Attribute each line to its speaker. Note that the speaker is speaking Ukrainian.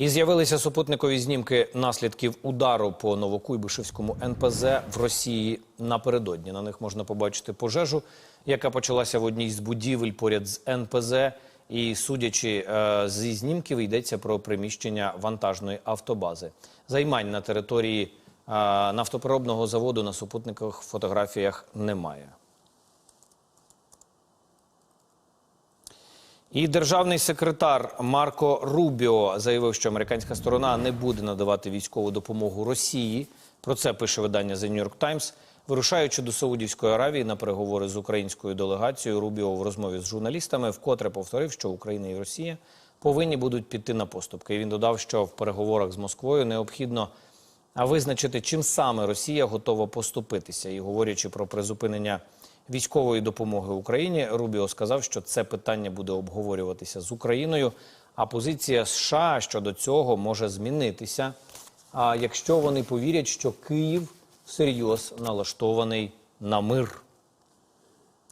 Speaker 1: І з'явилися супутникові знімки наслідків удару по Новокуйбишевському НПЗ в Росії напередодні. На них можна побачити пожежу, яка почалася в одній з будівель поряд з НПЗ. І судячи е, зі знімків, йдеться про приміщення вантажної автобази. Займань на території е, нафтопереробного заводу на супутникових фотографіях немає. І державний секретар Марко Рубіо заявив, що американська сторона не буде надавати військову допомогу Росії. Про це пише видання The New York Times. Вирушаючи до Саудівської Аравії на переговори з українською делегацією, Рубіо в розмові з журналістами вкотре повторив, що Україна і Росія повинні будуть піти на поступки. І він додав, що в переговорах з Москвою необхідно визначити, чим саме Росія готова поступитися. І говорячи про призупинення військової допомоги Україні, Рубіо сказав, що це питання буде обговорюватися з Україною. А позиція США щодо цього може змінитися. А якщо вони повірять, що Київ всерйоз налаштований на мир.